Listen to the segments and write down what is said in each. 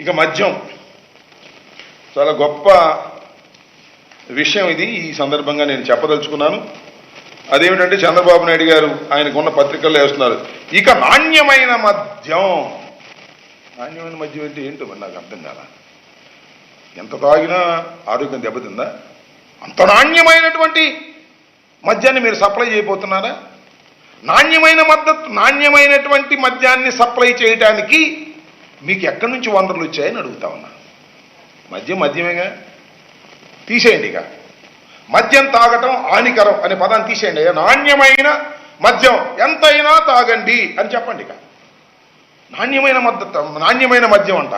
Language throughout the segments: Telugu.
ఇక మద్యం. చాలా గొప్ప విషయం ఇది. ఈ సందర్భంగా నేను చెప్పదలుచుకున్నాను. అదేమిటంటే చంద్రబాబు నాయుడు గారు ఆయనకున్న పత్రికల్లో వేస్తున్నారు. ఇక నాణ్యమైన మద్యం. నాణ్యమైన మద్యం అంటే ఏంటో మరి నాకు అర్థం కాదా ఎంత తాగినా ఆరోగ్యం దెబ్బతిందా? అంత నాణ్యమైనటువంటి మద్యాన్ని మీరు సప్లై చేయబోతున్నారా? నాణ్యమైన మద్దతు నాణ్యమైనటువంటి మద్యాన్ని సప్లై చేయడానికి మీకు ఎక్కడి నుంచి వనరులు వచ్చాయని అడుగుతా ఉన్నా. మద్యం మద్యమేగా? తీసేయండి ఇక. మద్యం తాగటం హానికరం అనే పదాన్ని తీసేయండి నాణ్యమైన మద్యం ఎంతైనా తాగండి అని చెప్పండి ఇక. నాణ్యమైన మద్దతు నాణ్యమైన మద్యం అంట.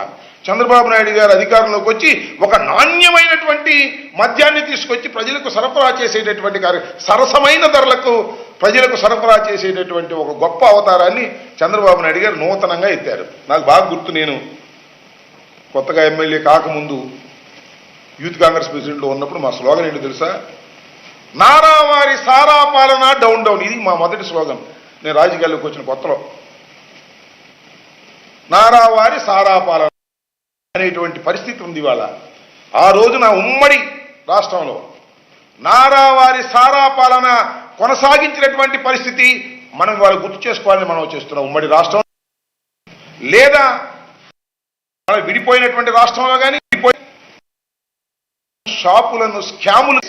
చంద్రబాబు నాయుడు గారు అధికారంలోకి వచ్చి ఒక నాణ్యమైనటువంటి మద్యాన్ని తీసుకొచ్చి ప్రజలకు సరఫరా చేసేటటువంటి కార్య సరసమైన ధరలకు ప్రజలకు సరఫరా చేసేటటువంటి ఒక గొప్ప అవతారాన్ని చంద్రబాబు నాయుడు గారు నూతనంగా ఎత్తారు. నాకు బాగా గుర్తు నేను. కొత్తగా ఎమ్మెల్యే కాకముందు యూత్ కాంగ్రెస్ ప్రెసిడెంట్లో ఉన్నప్పుడు మా స్లోగన్ ఏంటి తెలుసా? నారావారి సారా పాలన డౌన్ డౌన్. ఇది మా మొదటి స్లోగన్. నేను రాజకీయాల్లోకి వచ్చిన కొత్తలో. నారావారి సారా పాలన అనేటువంటి పరిస్థితి ఉంది ఇవాళ. ఆ రోజు నా ఉమ్మడి రాష్ట్రంలో నారావారి సారా పాలన కొనసాగించినటువంటి పరిస్థితి మనం వాళ్ళు గుర్తు చేసుకోవాలని మనం చేస్తున్నాం ఉమ్మడి రాష్ట్రం. లేదా విడిపోయినటువంటి రాష్ట్రంలో కానీ షాపులను స్కాములు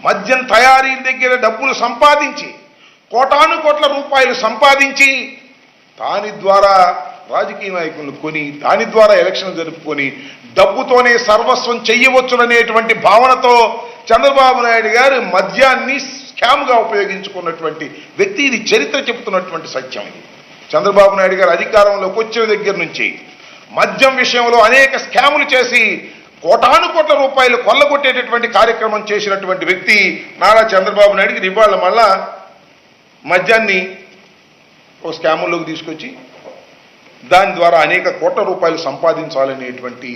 మద్యం తయారీ దగ్గర డబ్బులు సంపాదించి కోటాను కోట్ల రూపాయలు సంపాదించి దాని ద్వారా రాజకీయ నాయకులను కొని దాని ద్వారా ఎలక్షన్ జరుపుకొని డబ్బుతోనే సర్వస్వం చెయ్యవచ్చుననేటువంటి భావనతో చంద్రబాబు నాయుడు గారు మద్యాన్ని స్కామ్గా ఉపయోగించుకున్నటువంటి వ్యక్తి ఇది చరిత్ర చెబుతున్నటువంటి సత్యం ఇది. చంద్రబాబు నాయుడు గారు అధికారంలోకి వచ్చిన దగ్గర నుంచి మద్యం విషయంలో అనేక స్కాములు చేసి కోటాను కోట్ల రూపాయలు కొల్లగొట్టేటటువంటి కార్యక్రమం చేసినటువంటి వ్యక్తి నారా చంద్రబాబు నాయుడికి ఇవాళ మళ్ళా మద్యాన్ని ఓ స్కాముల్లోకి తీసుకొచ్చి దాని ద్వారా అనేక కోట్ల రూపాయలు సంపాదించాలనేటువంటి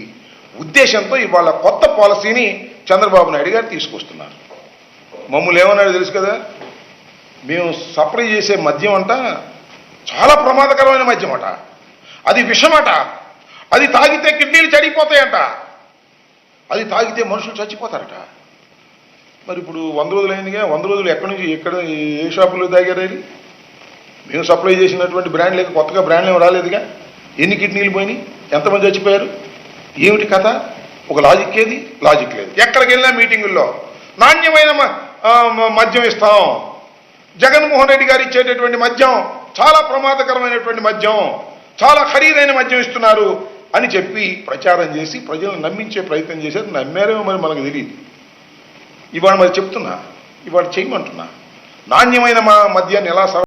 ఉద్దేశంతో ఇవాళ కొత్త పాలసీని చంద్రబాబు నాయుడు గారు తీసుకొస్తున్నారు. మమ్మల్ని ఏమన్నాడు తెలుసు కదా? మేము సప్లై చేసే మద్యం అంట చాలా ప్రమాదకరమైన మద్యం అట. అది విషమట అది తాగితే కిడ్నీలు చెడిపోతాయంట అది తాగితే మనుషులు చచ్చిపోతారట. మరి ఇప్పుడు వంద రోజులైందిగా వంద రోజులు ఎక్కడి నుంచి ఎక్కడ ఏ షాపులో తాగారు మేము సప్లై చేసినటువంటి బ్రాండ్ లేక కొత్తగా బ్రాండ్లు ఏమి రాలేదుగా? ఎన్ని కిడ్నీలు పోయినాయి? ఎంతమంది చచ్చిపోయారు? ఏమిటి కథ? ఒక లాజిక్ ఏది? లాజిక్ లేదు. ఎక్కడికి వెళ్ళినా మీటింగుల్లో నాణ్యమైన మద్యం ఇస్తాం. జగన్మోహన్ రెడ్డి గారు ఇచ్చేటటువంటి మద్యం చాలా ప్రమాదకరమైనటువంటి మద్యం చాలా ఖరీదైన మద్యం ఇస్తున్నారు అని చెప్పి ప్రచారం చేసి ప్రజలను నమ్మించే ప్రయత్నం చేశారు. నమ్మారేమో మరి మనకు తెలియదు ఇవాళ మరి చెప్తున్నా ఇవాళ చేయమంటున్నా. నాణ్యమైన మా మద్యాన్ని ఎలా